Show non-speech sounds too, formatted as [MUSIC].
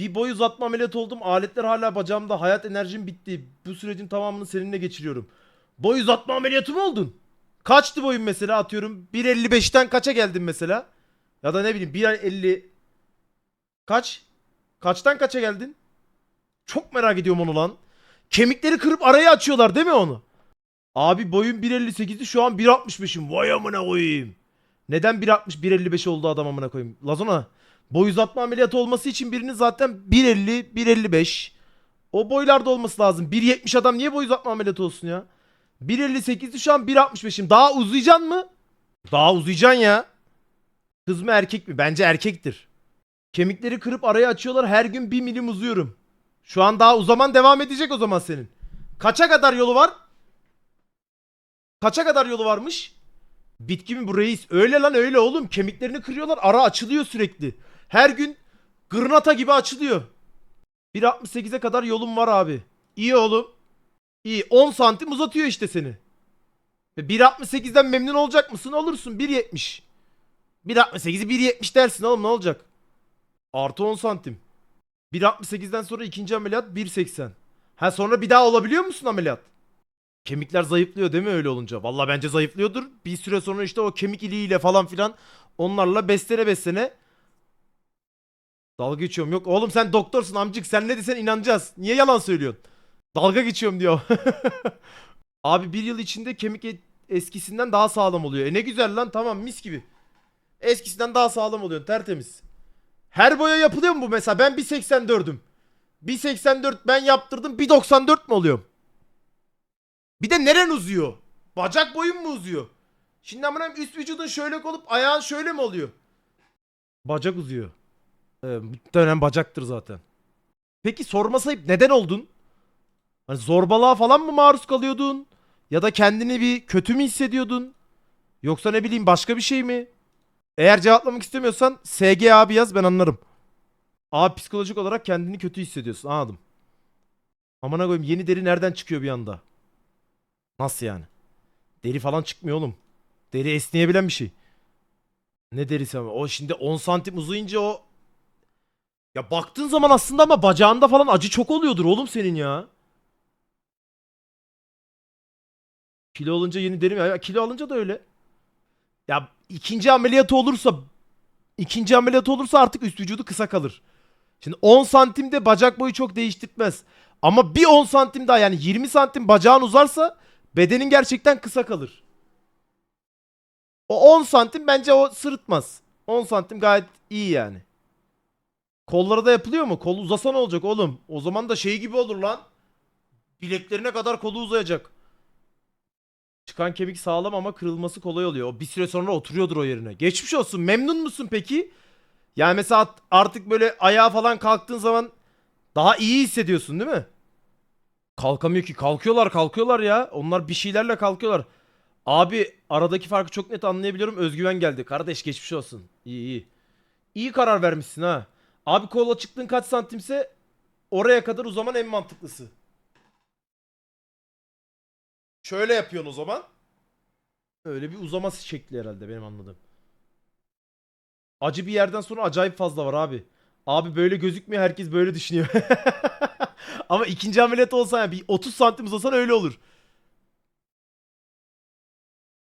Bir boy uzatma ameliyatı oldum. Aletler hala bacağımda. Hayat enerjim bitti. Bu sürecin tamamını seninle geçiriyorum. Boy uzatma ameliyatı mı oldun? Kaçtı boyun mesela atıyorum. 1.55'ten kaça geldin mesela? Ya da ne bileyim 1.50 Kaç? Kaçtan kaça geldin? Çok merak ediyorum onu lan. Kemikleri kırıp arayı açıyorlar değil mi onu? Abi boyun 1.58'di şu an 1.65'im. Vay amına koyayım. Neden 1.60 1.55 oldu adam amına koyayım? Lazona boy uzatma ameliyatı olması için birinin zaten 1.50 1.55 o boylarda olması lazım. 1.70 adam niye boy uzatma ameliyatı olsun ya? 1.58'di şu an 1.65'im. Daha uzayacaksın mı? Daha uzayacaksın ya. Kız mı erkek mi? Bence erkektir. Kemikleri kırıp arayı açıyorlar. Her gün 1 milim uzuyorum. Şu an daha uzaman devam edecek o zaman senin. Kaça kadar yolu var? Kaça kadar yolu varmış? Bitki mi bu reis? Öyle lan öyle oğlum. Kemiklerini kırıyorlar. Ara açılıyor sürekli. Her gün gırnata gibi açılıyor. 1.68'e kadar yolum var abi. İyi oğlum. İyi. 10 santim uzatıyor işte seni. Ve 1.68'den memnun olacak mısın? Olursun. 1.70. 1.68'i 1.70 dersin oğlum ne olacak? Artı 10 santim. 1.68'den sonra ikinci ameliyat 1.80. Ha sonra bir daha olabiliyor musun ameliyat? Kemikler zayıflıyor değil mi öyle olunca? Valla bence zayıflıyordur. Bir süre sonra işte o kemik iliğiyle falan filan onlarla beslene beslene. Dalga geçiyorum. Yok oğlum sen doktorsun amcık sen ne desen inanacağız. Niye yalan söylüyorsun? Dalga geçiyorum diyor. [LAUGHS] Abi bir yıl içinde kemik eskisinden daha sağlam oluyor. E ne güzel lan tamam mis gibi. Eskisinden daha sağlam oluyor tertemiz. Her boya yapılıyor mu bu mesela? Ben 1.84'üm. 1.84 ben yaptırdım 1.94 mi oluyorum? Bir de neren uzuyor? Bacak boyun mu uzuyor? Şimdi amına üst vücudun şöyle olup ayağın şöyle mi oluyor? Bacak uzuyor. Ee, muhtemelen bacaktır zaten. Peki sorma sayıp neden oldun? Hani zorbalığa falan mı maruz kalıyordun? Ya da kendini bir kötü mü hissediyordun? Yoksa ne bileyim başka bir şey mi? Eğer cevaplamak istemiyorsan SG abi yaz ben anlarım. Abi psikolojik olarak kendini kötü hissediyorsun anladım. Amına koyayım yeni deri nereden çıkıyor bir anda? Nasıl yani? Deri falan çıkmıyor oğlum. Deri esneyebilen bir şey. Ne derisi ama? O şimdi 10 santim uzayınca o... Ya baktığın zaman aslında ama bacağında falan acı çok oluyordur oğlum senin ya. Kilo olunca yeni deri mi? Ya kilo alınca da öyle. Ya ikinci ameliyatı olursa ikinci ameliyatı olursa artık üst vücudu kısa kalır. Şimdi 10 santimde bacak boyu çok değiştirtmez. Ama bir 10 santim daha yani 20 santim bacağın uzarsa bedenin gerçekten kısa kalır. O 10 santim bence o sırıtmaz. 10 santim gayet iyi yani. Kollara da yapılıyor mu? Kol uzasa ne olacak oğlum? O zaman da şey gibi olur lan. Bileklerine kadar kolu uzayacak. Çıkan kemik sağlam ama kırılması kolay oluyor. O bir süre sonra oturuyordur o yerine. Geçmiş olsun. Memnun musun peki? Yani mesela artık böyle ayağa falan kalktığın zaman daha iyi hissediyorsun değil mi? Kalkamıyor ki. Kalkıyorlar kalkıyorlar ya. Onlar bir şeylerle kalkıyorlar. Abi aradaki farkı çok net anlayabiliyorum. Özgüven geldi. Kardeş geçmiş olsun. İyi iyi. İyi karar vermişsin ha. Abi kola çıktığın kaç santimse oraya kadar uzaman en mantıklısı. Şöyle yapıyorsun o zaman. Öyle bir uzama şekli herhalde benim anladığım. Acı bir yerden sonra acayip fazla var abi. Abi böyle gözükmüyor herkes böyle düşünüyor. [LAUGHS] Ama ikinci ameliyat olsa yani bir 30 santim uzasan öyle olur.